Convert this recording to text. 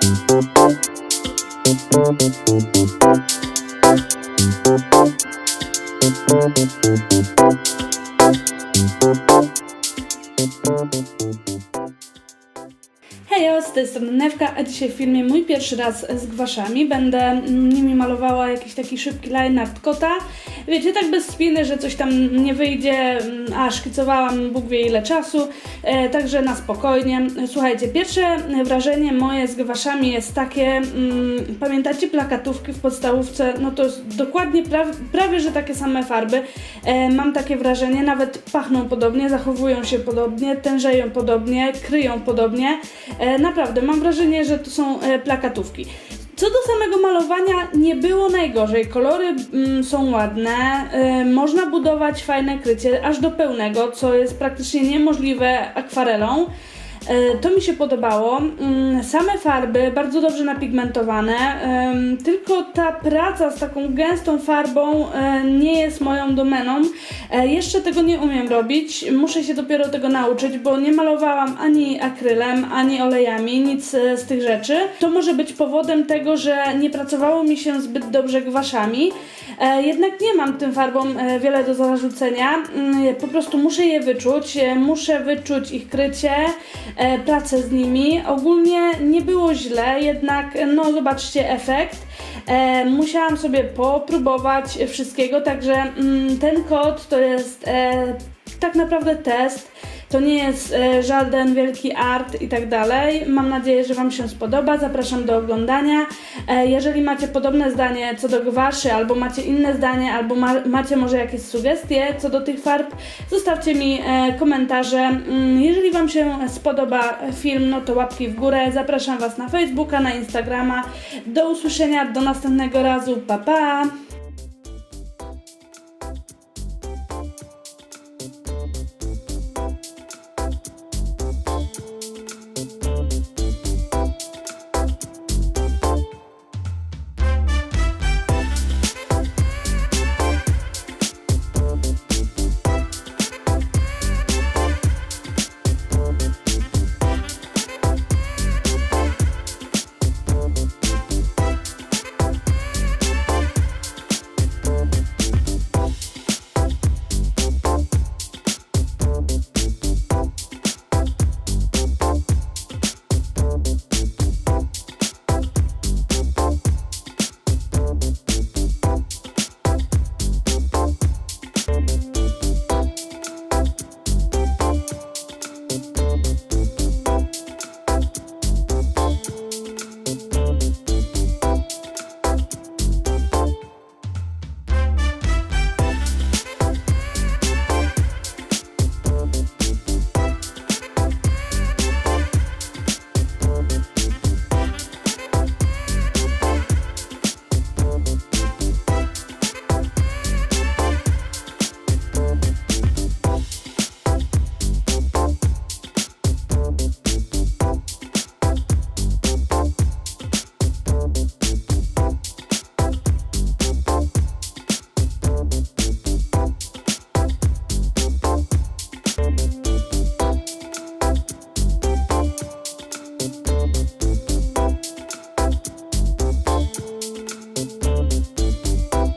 Hejo, z tej strony Newka, a dzisiaj w filmie mój pierwszy raz z gwaszami. Będę nimi malowała jakiś taki szybki line art kota. Wiecie, tak bez spiny, że coś tam nie wyjdzie, mm, a szkicowałam Bóg wie ile czasu, e, także na spokojnie. Słuchajcie, pierwsze wrażenie moje z gwaszami jest takie, mm, pamiętacie plakatówki w podstawówce? No to jest dokładnie prawie, prawie że takie same farby. E, mam takie wrażenie, nawet pachną podobnie, zachowują się podobnie, tężeją podobnie, kryją podobnie. E, naprawdę, mam wrażenie, że to są e, plakatówki. Co do samego malowania, nie było najgorzej. Kolory mm, są ładne, e, można budować fajne krycie aż do pełnego, co jest praktycznie niemożliwe akwarelą. E, To mi się podobało. Mm, Same farby bardzo dobrze napigmentowane, tylko ta praca z taką gęstą farbą e, nie jest moją domeną. E, Jeszcze tego nie umiem robić, muszę się dopiero tego nauczyć, bo nie malowałam ani akrylem, ani olejami, nic z tych rzeczy. To może być powodem tego, że nie pracowało mi się zbyt dobrze gwaszami. Jednak nie mam tym farbom wiele do zarzucenia. Mm, Po prostu muszę je wyczuć, muszę wyczuć ich krycie, pracę z nimi. Ogólnie nie było źle, jednak e, no zobaczcie efekt. E, musiałam sobie popróbować wszystkiego, także mm, ten kod to jest e, tak naprawdę test. To nie jest e, żaden wielki art i tak dalej. Mam nadzieję, że Wam się spodoba. Zapraszam do oglądania. E, jeżeli macie podobne zdanie co do gwaszy, albo macie inne zdanie, albo ma, macie może jakieś sugestie co do tych farb, zostawcie mi e, komentarze. Mm, jeżeli Wam się spodoba film, no to łapki w górę. Zapraszam Was na Facebooka, na Instagrama. Do usłyszenia, do następnego razu. Pa, pa!